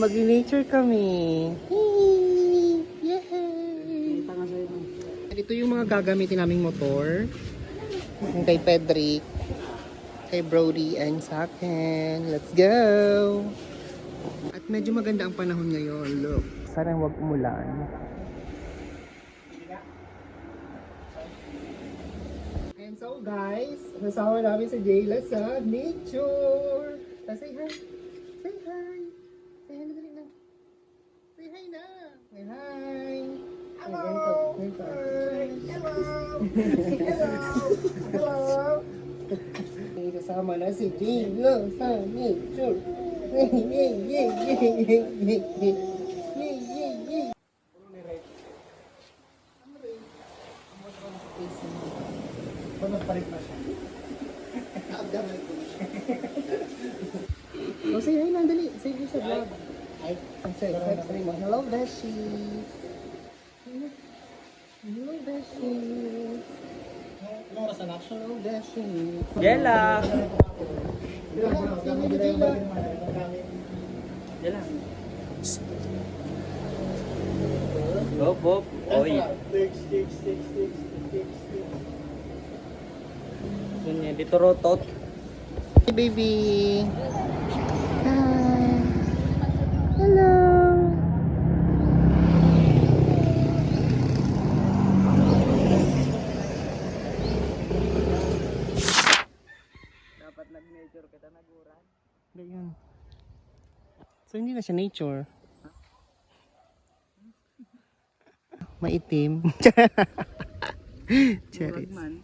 Mag-nature kami. Yay! Ito yung mga gagamitin naming motor. Yung kay Pedrick, kay Brody, and sa akin. Let's go! At medyo maganda ang panahon ngayon. Look, sana wag umulan. And so guys, kasama namin si Jayla sa nature. Ah, say hi. Say hi. Say hi na dali na. Say hi na. Say hi. Hello. Hello. Hello. Hello. Kasama na si Jayla sa nature. Yay, yay, yay, yay. Yay, yay, yay. Oh, say hi lang, dali. Say hi sa vlog. Say, say mo. Hello, Beshi. Hello, Beshi. Say hi to Jayla. Jella. Hop, hop. Oy. Sunya, dito rotot. Hey, baby. Nag-nature kita naguran. Yun. So, hindi na siya nature. Maitim. Cherries. man.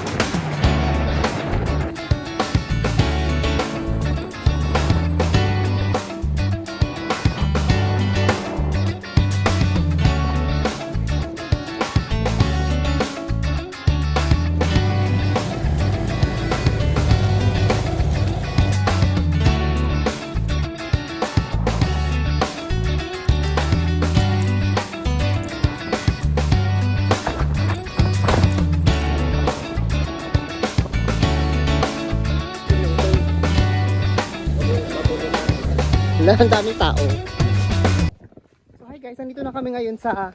Wala, ang daming tao. So hi guys, nandito na kami ngayon sa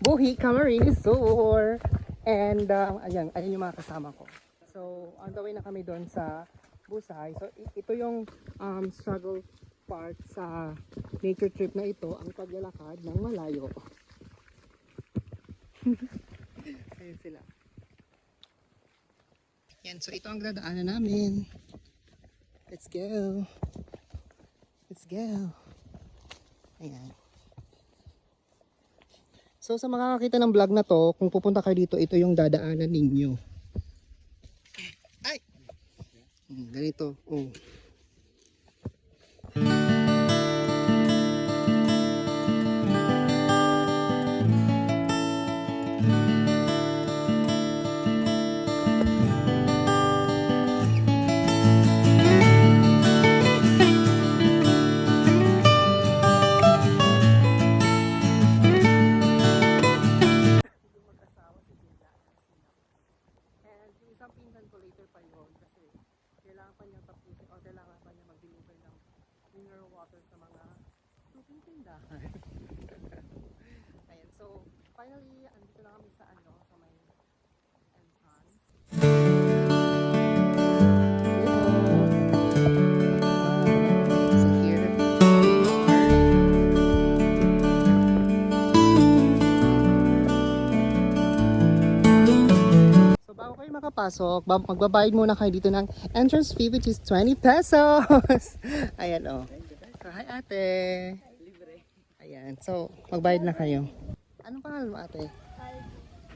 Buhi Camarines Resort. And uh, ayan, ayan yung mga kasama ko. So on the way na kami doon sa Busay. So ito yung um, struggle part sa nature trip na ito, ang paglalakad ng malayo. Ayun sila. Yan, so ito ang dadaanan namin. Let's go. Let's go. Ayan. So sa makakakita ng vlog na to, kung pupunta kayo dito, ito yung dadaanan ninyo. Ay! Hmm, ganito. Oh. Ba- magbabayad muna kayo dito ng entrance fee which is 20 pesos. Ayan oh. So hi ate. Ayan. So magbayad na kayo. Anong pangalan mo ate?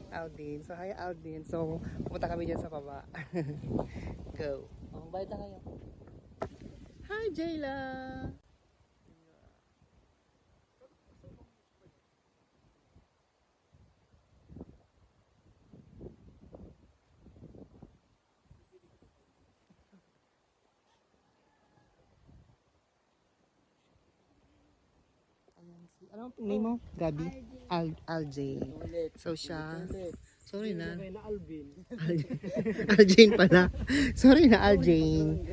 Aldin. So hi Aldin. So pupunta kami dyan sa baba. Go. Oh, magbayad na kayo. Hi Jayla. Ano ang name mo? Gabi? Al Aljane. So siya, sorry na. na Alvin. Aljane pala. Sorry na Aljane.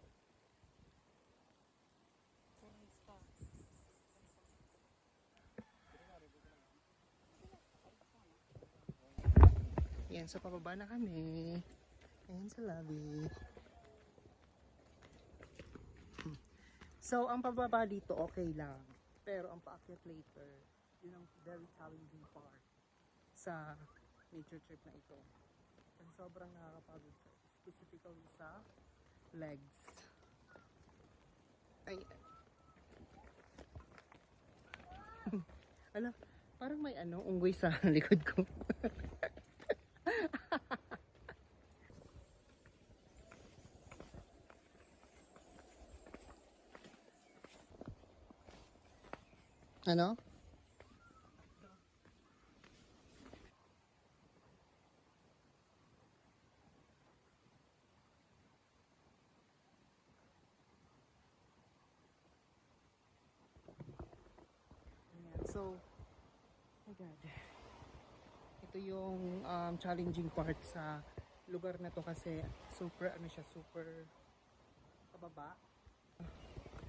Yan, so pababa na kami. Ayan sa lobby. So, ang pababa dito, okay lang. Pero ang paakyat later, yun ang very challenging part sa nature trip na ito. Kasi sobrang nakakapagod siya, specifically sa legs. Ay, Ala, parang may ano, unggoy sa likod ko. ano? So, my God. Ito yung um, challenging part sa lugar na to kasi super, ano siya, super pababa.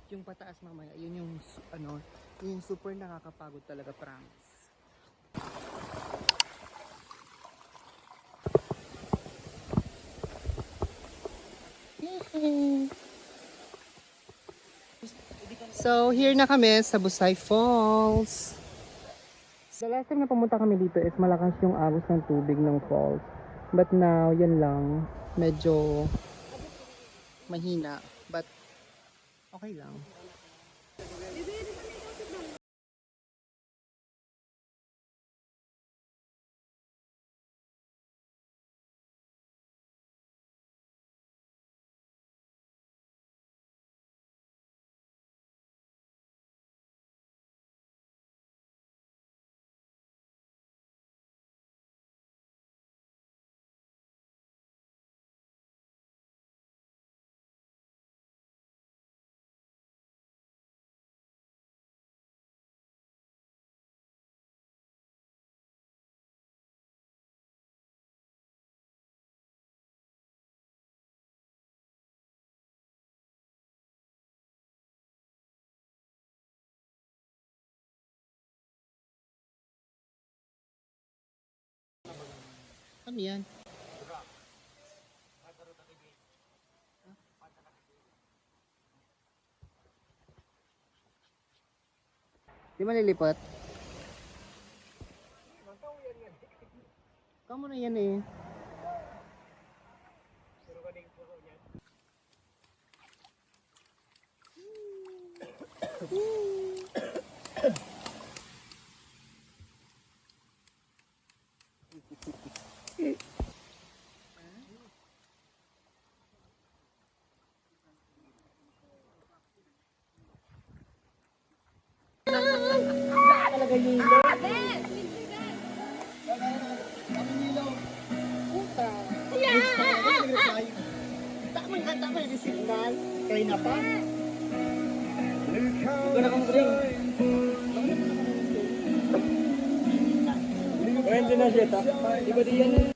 Yung pataas mamaya, yun yung, ano, yun yung super nakakapagod talaga, promise. So, here na kami sa Busay Falls. The last time na pumunta kami dito is malakas yung agos ng tubig ng falls. But now, yan lang. Medyo mahina. Okay lang. Ano yan? Di malilipat? Kamu na yan eh. Tama nga, tama yung signal. Kaya na pa. Ito na kong ring. Pwede na siya, ta. Di ba di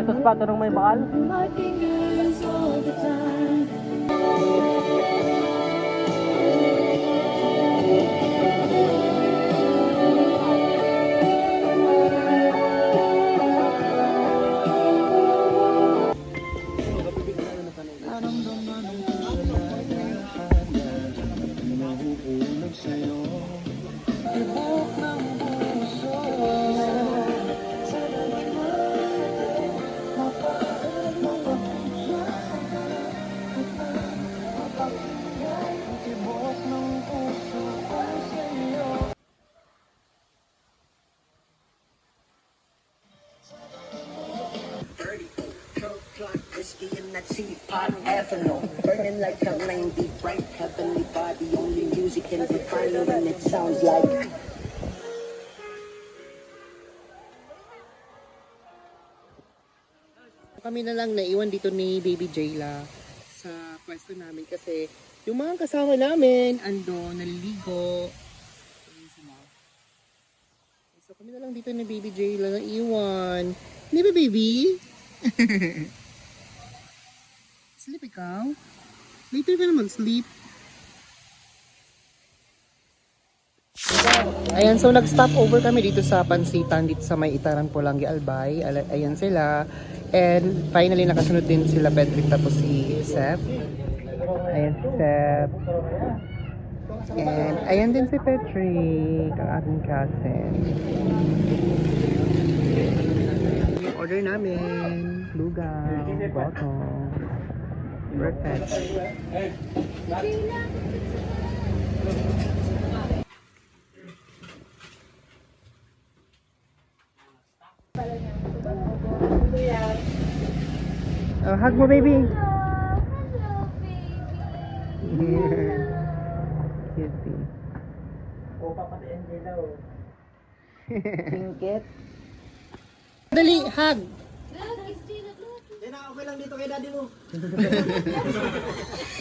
Ito spot, anong may bakal? I'm not cheap, pop ethanol, burning like a 90 bright heavenly body. Only music can define it, and it sounds like. Kami na lang naiwan dito ni Baby Jayla sa pwesto namin kasi yung mga kasama namin ando naliligo. So kami na lang dito ni Baby Jayla naiwan. Di ba baby? sleep ikaw? Later ka naman sleep. Ayan, so nag-stop over kami dito sa Pansitan, dito sa may Itaran Pulangi Albay. Ayan sila. And finally, nakasunod din sila Patrick tapos si Seth. Ayan si Seth. And ayan din si Patrick, ang ating cousin. Order namin, lugaw, bottom. Perfect. Oh, hug mo, baby. Cutie. Ingkit. Dali, hug. Okay lang dito kay daddy mo.